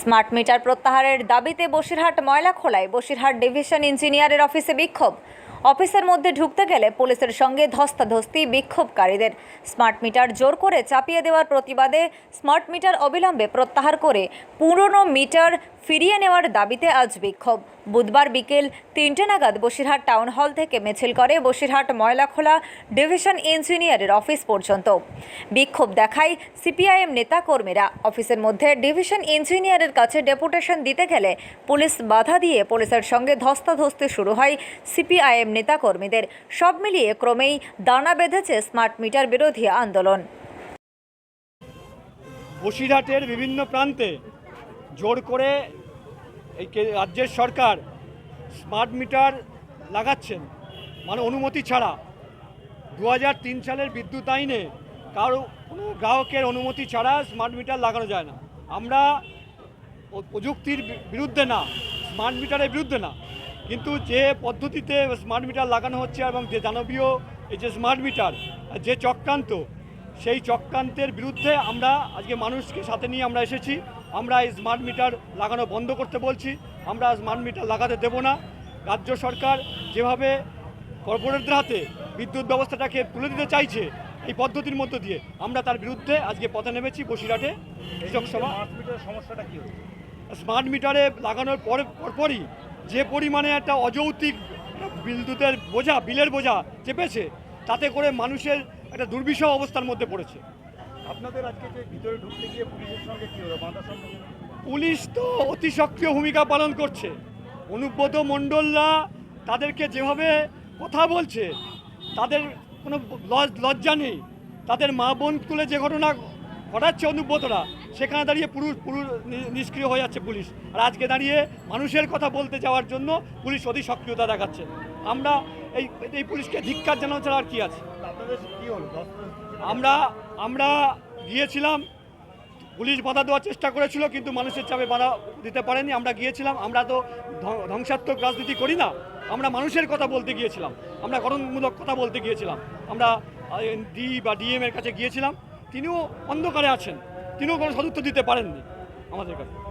Smart meter প্রত্যাহারের দাবিতে বসিরহাট ময়লা খোলায় বসিরহাট ডিভিশন ইঞ্জিনিয়ারের অফিসে বিক্ষোভ। অফিসের মধ্যে ঢুকতে গেলে পুলিশের সঙ্গে ধস্তাধস্তি বিক্ষোভকারীদের। স্মার্ট মিটার জোর করে চাপিয়ে দেওয়ার প্রতিবাদে স্মার্ট মিটার অবিলম্বে প্রত্যাহার করে পুরনো মিটার ফিরিয়ে নেওয়ার দাবিতে আজ বিক্ষোভ। বুধবার বিকেল তিনটে নাগাদ বসিরহাট টাউন হল থেকে মিছিল করে বসিরহাট ময়লাখোলা ডিভিশন ইঞ্জিনিয়ারের অফিস পর্যন্ত। বিক্ষোভ দেখায় সিপিআইএম নেতা কর্মীরা অফিসের মধ্যে ডিভিশন ইঞ্জিনিয়ারের কাছে ডেপুটেশন দিতে গেলে পুলিশ বাধা দিয়ে পুলিশের সঙ্গে ধস্তাধস্তি শুরু হয় সিপিআইএম নেতা কর্মীদের সব মিলিয়ে ক্রমেই দানা বেঁধেছে স্মার্ট মিটার বিরোধী আন্দোলন। বসিরহাটের বিভিন্ন প্রান্তে জোর করে এই রাজ্যের সরকার স্মার্ট মিটার লাগাচ্ছেন। মানে অনুমতি ছাড়া। দু সালের বিদ্যুৎ আইনে কারও কোনো গ্রাহকের অনুমতি ছাড়া স্মার্ট মিটার লাগানো যায় না। আমরা প্রযুক্তির বিরুদ্ধে না, স্মার্ট মিটারের বিরুদ্ধে না। কিন্তু যে পদ্ধতিতে স্মার্ট মিটার লাগানো হচ্ছে এবং যে দানবীয় এই যে স্মার্ট মিটার যে চক্রান্ত সেই চক্রান্তের বিরুদ্ধে আমরা আজকে মানুষকে সাথে নিয়ে আমরা এসেছি। আমরা এই স্মার্ট মিটার লাগানো বন্ধ করতে বলছি। আমরা স্মার্ট মিটার লাগাতে দেব না। রাজ্য সরকার যেভাবে কর্পোরেটদের হাতে বিদ্যুৎ ব্যবস্থাটাকে তুলে দিতে চাইছে এই পদ্ধতির মধ্য দিয়ে আমরা তার বিরুদ্ধে আজকে পথে নেমেছি বসিরহাটে। কৃষক সভা। স্মার্ট সমস্যাটা কি স্মার্ট মিটারে লাগানোর পর পরপরই যে পরিমাণে একটা অযৌক্তিক বিদ্যুতের বোঝা বিলের বোঝা চেপেছে তাতে করে মানুষের একটা দুর্বিষহ অবস্থার মধ্যে পড়েছে। আপনাদের আজকে ভিতরে ঢুকতে গিয়ে পুলিশের সঙ্গে কি হলো? বাধা পুলিশ তো অতি সক্রিয় ভূমিকা পালন করছে। অনুব্রত মণ্ডলরা তাদেরকে যেভাবে কথা বলছে তাদের কোনো লজ লজ্জা নেই। তাদের মা বোন তুলে যে ঘটনা ঘটাচ্ছে অনুব্রতরা। সেখানে দাঁড়িয়ে পুরুষ পুরুষ নিষ্ক্রিয় হয়ে যাচ্ছে পুলিশ। আর আজকে দাঁড়িয়ে মানুষের কথা বলতে যাওয়ার জন্য পুলিশ অতি সক্রিয়তা দেখাচ্ছে। আমরা এই এই পুলিশকে ধিক্কার জানানো ছাড়া আর কী আছে? আমরা আমরা গিয়েছিলাম, পুলিশ বাধা দেওয়ার চেষ্টা করেছিল, কিন্তু মানুষের চাপে বাধা দিতে পারেনি। আমরা গিয়েছিলাম, আমরা তো ধ্বং- ধ্বংসাত্মক রাজনীতি করি না। আমরা মানুষের কথা বলতে গিয়েছিলাম। আমরা গঠনমূলক কথা বলতে গিয়েছিলাম। আমরা ডি বা ডিএম এর কাছে গিয়েছিলাম। তিনিও অন্ধকারে আছেন। তিনিও কোনো সদুত্তর দিতে পারেননি আমাদের কাছে।